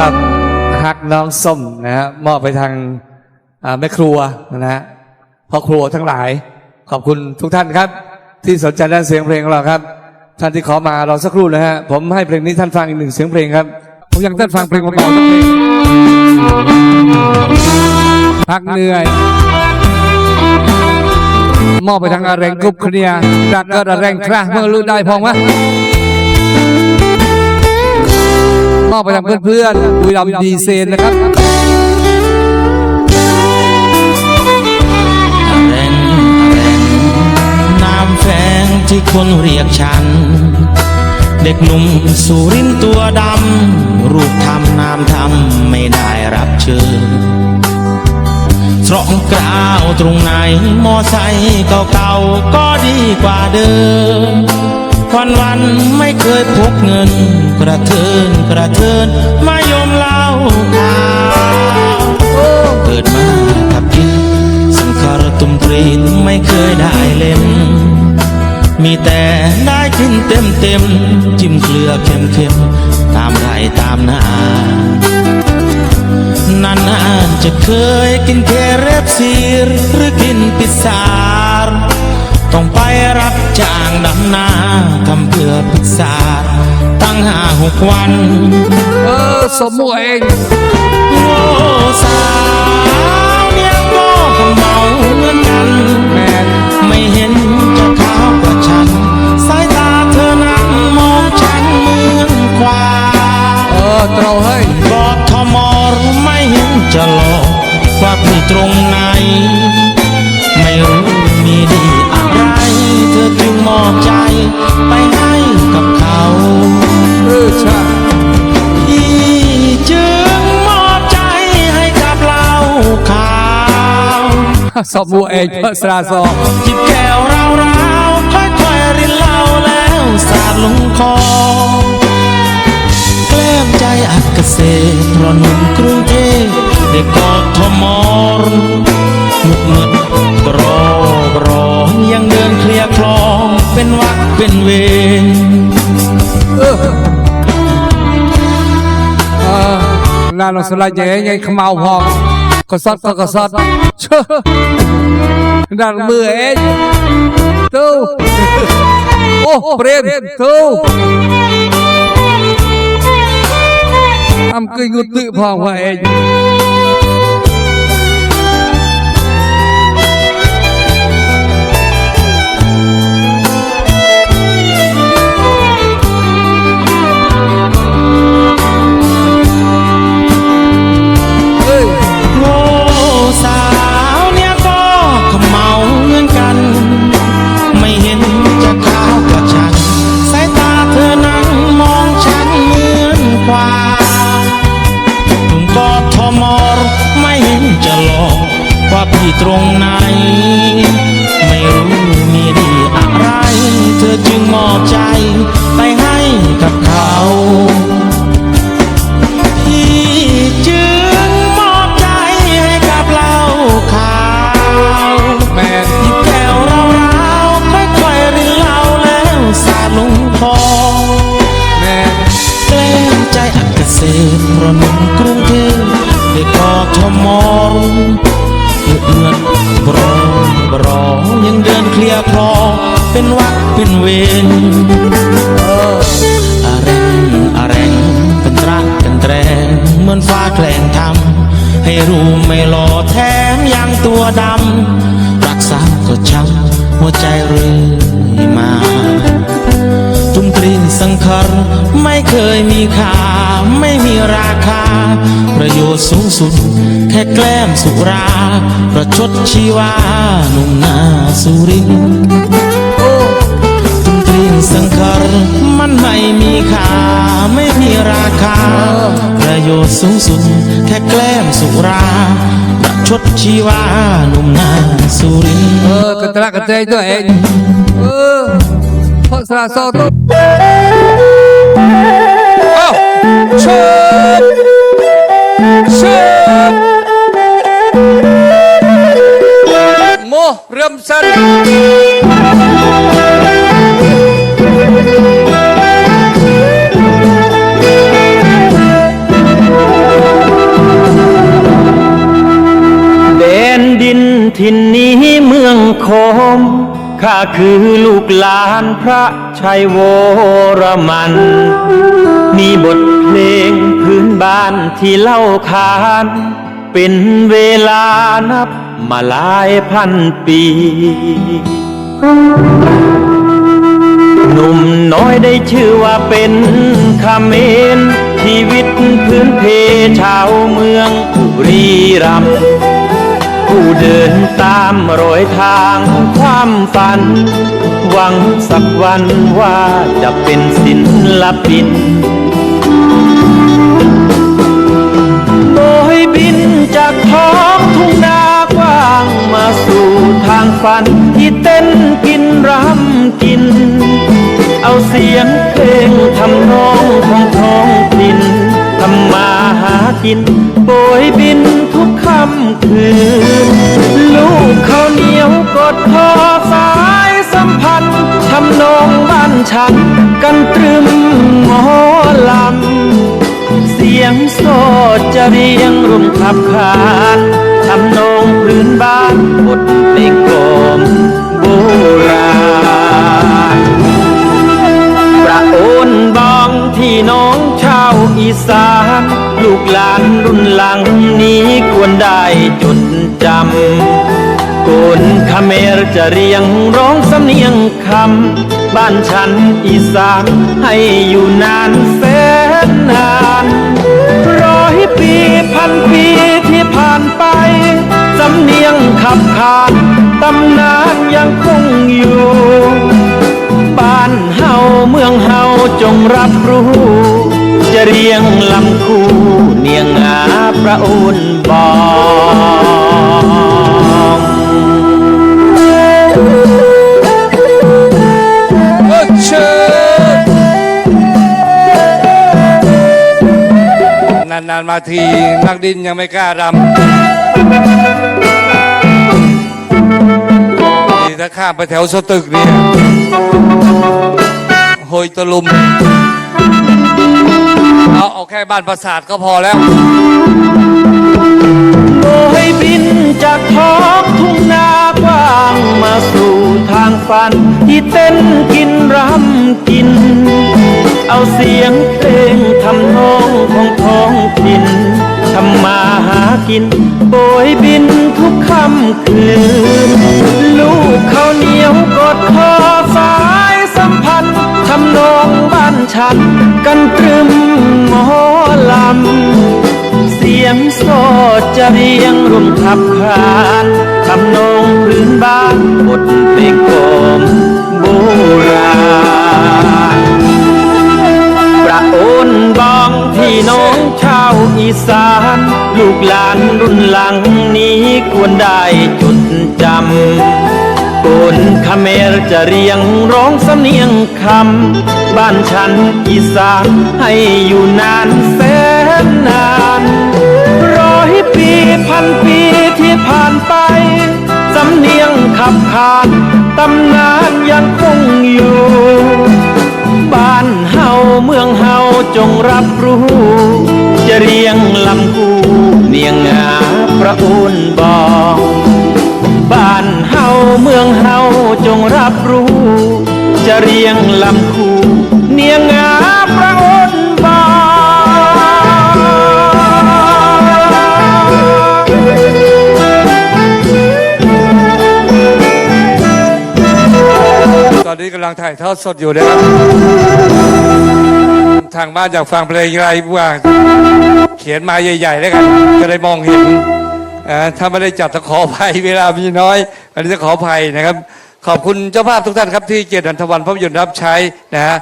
ครับฮักน้องส้มนะฮะมอบไปทางอ่าแม่ครัวนะฮะพ่อครัวทั้งหลาย ขอบคุณทุกท่านครับ ที่สนใจด้านเสียงเพลงของเราครับ ท่านที่ขอมารอสักครู่นะฮะผมให้เพลงนี้ท่านฟังอีกหนึ่งเสียงเพลงครับ ผมอยากให้ท่านฟังเพลงเบาๆสักเพลงพักเหนื่อยมอบไปทางอาแรงกรุ๊ปเคลียร์รักก็ระแรงคราเมื่อรู้ได้พองวะ มอบไปทางเพื่อนๆบุรีรัมย์ดีเซนนะครับแรงแรงน้ำแฝงที่คนเรียกฉัน เด็กหนุ่มสุรินตัวดำ รูปทำนามทำไม่ได้รับเชิญตรองกล่าวตรงไหนมอไซค์เก่าๆก็ดีกว่าเดิม วันวันไม่เคยพกเงิน กระเทินกระเทินมายมเล่าข่าวเกิดมากับกินสังขารตุมตรีไม่เคยได้เล่นมีแต่ได้กินเต็มเต็มจิ้มเกลือเค็มเค็มๆตามไรตามนานานๆจะเคยกินเคเรฟซีหรือกินพิซซ่า ต้องไปรับจ้างดำนาทำเพื่อพิซซ่าตั้งห้าหกวัน เออ สมมติเองโอ้สาวเนี่ยก็คงเมาเหมือนกันแมนไม่เห็นจะขาวกว่าฉัน สายตาเธอนั้นมองฉันเหมือนควายเออเตราเฮ้ยกอทมรู้ไม่เห็นจะหลอกว่าพี่ตรงไหน ไม่รู้มีดีอะไรเธ อจึงมอบใจไปให้กับเขาเออใช่พี่จึงมอบใจให้กับเราขาวสมมติเองเพื่อสราซอจิบแก้วเราเราๆค่อยๆรินเหล้าแล้วสาดลงคอแกล้มใจอักเกษตรเพราะหนุ่มกรุงเทพเด็กกอทมรมุกมึดกรอ อนานสลายใหญ่ใหญ่ขมาวพองก็ซอดก็ก็ซอดเชื่อด้านมือเองตู้โอ้เปรมตู้ทำกินกุฏิพองว่าเอง ทอมอรไม่เห็นจะหลอกว่าพี่ตรงไหน ไม่รู้มีดีอะไร เธอจึงมอบใจไปให้กับเขาพี่ รอบรอยังเดินเคลียร์คลอเป็นวักเป็นเวนอออาแรงอาแรงเป็นตรักเป็นแตรงเหมือนฟ้าแกล้งทำให้รู้ไม่หล่อแถมยังตัวดำรักษาก็ช้ำหัวใจเรื่อยมา สังขารไม่เคยมีค่าไม่มีราคา ประโยชน์สูงสุด แค่แกล้มสุรา ประชดชีวาหนุ่มนาสุรินทร์โอ้มตรีสังขารมันไม่มีค่าไม่มีราคา ประโยชน์สูงสุด แค่แกล้มสุราประชดชีวาหนุ่มนาสุรินเออกระตระกระเตยตัวเองเออ พระสระโสตอ้าชบชบมูเริ่มสันแดนดินถิ่นนี้เมืองคม ข้าคือลูกหลานพระชัยวรมัน มีบทเพลงพื้นบ้านที่เล่าขาน เป็นเวลานับมาหลายพันปี หนุ่มน้อยได้ชื่อว่าเป็นคาเมนชีวิตพื้นเพชาวเมืองบุรีรัมย์ ผู้เดินตามรอยทางความฝัน หวังสักวันว่าจะเป็นศิลปินโบยบินจากท้องทุ่งนากว้างมาสู่ทางฝัน ที่เต้นกินรำกิน เอาเสียงเพลงทำนองของท้องถิ่นทำมาหากินโบยบินทุกค่ำคืน ข้าวเหนียวกดคอสายสัมพันธ์ทำนองบ้านฉัน กันตรึมหมอลำ เสียงโสดจะเรียงรุมขับขานทำนองพื้นบ้านบทเพลงกลมโบราณประโอนบองที่น้องชาวอีสานลูกหลานรุ่นหลังนี้ควรได้จดจำ โกนคาเมรจะเรียงร้องสำเนียงคำ บ้านฉันอีสานให้อยู่นานแสนนานร้อยปีพันปีที่ผ่านไป สำเนียงขับขานตำนานยังคงอยู่ บ้านเฮาเมืองเฮาจงรับรู้ จะเรียงลำคู่เนียงอาประโอนบอง นานมาทีนักดินยังไม่กล้ารำนี่ถ้าข้ามไปแถวสตึกเนี่ยโหยตะลุม เอาเอาแค่บ้านปราสาทก็พอแล้วโบยบินจากท้องทุ่งนากว้างมาสู่ทางฝัน ที่เต้นกินรำกิน เอาเสียงเพลงทำนองของ กิน โบยบินทุกค่ำคืน ลูกข้าวเหนียวกดคอสายสัมพันธ์ทำนองบ้านฉัน กันตรึมหมอลำ เสียงโสดจะเรียงรุมขับขานทำนองพื้นบ้าน น้าวอีสาน ลูกหลานรุ่นหลังนี้ควรได้จดจำโกนคาเมรจะเรียงร้องสำเนียงคำ บ้านฉันอีสานให้อยู่นานแสนนานร้อยปีพันปีที่ผ่านไป สำเนียงขับขานตำนานยังคงอยู่ บ้านเฮาเมืองเฮาจงรับรู้ จะเรียงลำคูเนียงงาพระโอนบองบ้านเฮาเมืองเฮาจงรับรู้ จะเรียงลำคูเนียงงาพระโอนบองตอนนี้กำลังถ่ายทอดสดอยู่นะครับ ทางบ้านอยากฟังเพลงอะไรบ้างเขียนมาใหญ่ๆแล้วกันจะได้มองเห็นถ้าไม่ได้จัดจะขออภัยเวลามีน้อย อันนี้จะขออภัยนะครับ ขอบคุณเจ้าภาพทุกท่านครับที่เกียรติอันธวันภาพยนตร์รับใช้นะฮะ